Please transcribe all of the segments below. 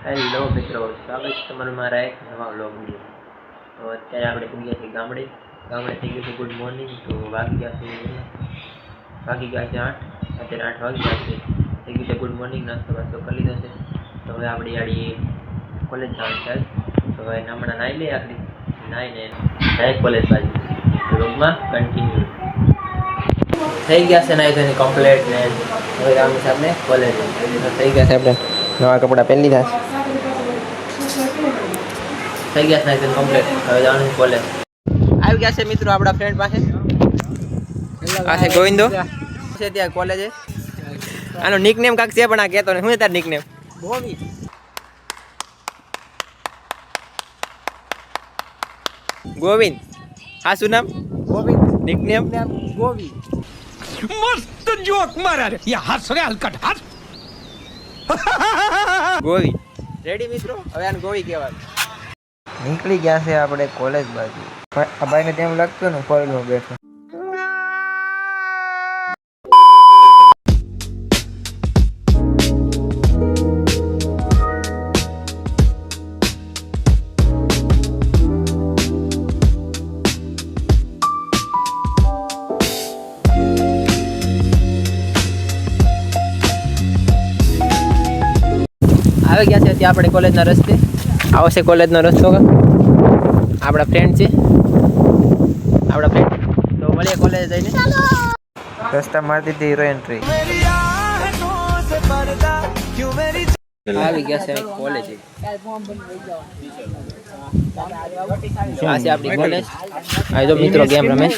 Hello મિત્રો, સ્વાગત તમારું મારા એક નવા વ્લોગ વીડિયો તો અત્યારે આપણે પૂગ્યા છીએ ગામડે. ગામડે થઈ ગયું છે ગુડ મોર્નિંગ, તો વાગી ગયા છે વાગી ગયા છે આઠ, અત્યારે આઠ વાગી ગયા છે. થઈ ગયું છે ગુડ મોર્નિંગ, નાસ્તો વાસ્તો કરી લીધો છે. તો હવે આપણે આડી કોલેજ જવાનું છે તો હવે હમણાં નાહી લઈએ આપણી નાહીને ડાયરેક્ટ કોલેજ બાજુ. રૂમમાં કન્ટિન્યુ થઈ ગયા છે નાહી ધોઈને કમ્પ્લેટ ને હવે છે આપણે કોલેજ થઈ ગયા છે આપણે. નવા કપડાં પહેરી લીધા થઈ ગયા છે કમ્પ્લીટ હવે જવાનું કોલેજ આવી ગયા છે મિત્રો આપણા ફ્રેન્ડ પાસે. આ છે ગોવિંદો. છે ત્યાં કોલેજે આનો નિકનેમ કાંક છે પણ આ કહેતો ને શું તાર નિકનેમ બોવી ગોવિંદ. હા શું નામ? ગોવિંદ. નિકનેમ ગોવિંદ મસ્ત જોક મારા રે. યા હસ રે હલકટ. હસ ગોવી. રેડી મિત્રો? હવે આને ગોવી કહેવાય નીકળી ગયા છે આપણે કોલેજ બાજુ. ભાઈને તેમ લાગતું ને કોલેજમાં બેઠો. આવી ગયા છે? ત્યાં આપણે કોલેજના રસ્તે. આવો છે કોલેજનો રસ્તો કા આપણા ફ્રેન્ડ છે. આપણા ફ્રેન્ડ તો મળીએ કોલેજ જઈને. રસ્તા મારતી હતી હીરો એન્ટ્રી આવી ગયા છે કોલેજ આ છે આપણી કોલેજ આ જો મિત્રો ગેમ રમે.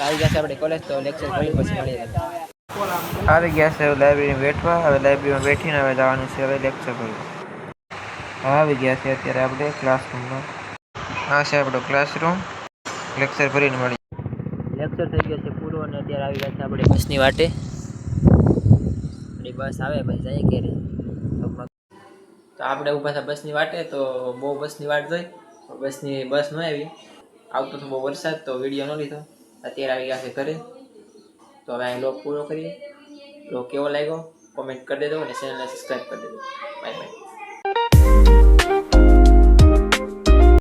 આવી ગયા છે આપણી કોલેજ તો લેક્ચર કરી પછી મળીએ. આવી ગયા છે લાઇબ્રેરી બેઠવા, હવે લાઇબ્રેરીમાં બેઠીને હવે જવાનું છે, હવે લેક્ચર કરવું. આવી ગયા છે અત્યારે આપણે ક્લાસરૂમમાં આ છે આપણો ક્લાસરૂમ લેક્ચર ભરીને મળી. લેક્ચર થઈ ગયો છે પૂરો અને અત્યારે આવી ગયા છે આપણે બસની વાટે. આપણી બસ આવે, પછી જઈએ ઘેરે. તો આપણે ઊભા હતા બસની વાટે, તો બહુ બસની વાટ જોઈ. બસની બસ ન આવી. આવતો તો બહુ વરસાદ, તો વીડિયો ન લીધો. અત્યારે આવી ગયા છે ઘરે. તો હવે અહીં લોક પૂરો કરીએ. લોક કેવો લાગ્યો કોમેન્ટ કરી દેજો અને ચેનલને સબસ્ક્રાઈબ કરી દેજો બાય બાય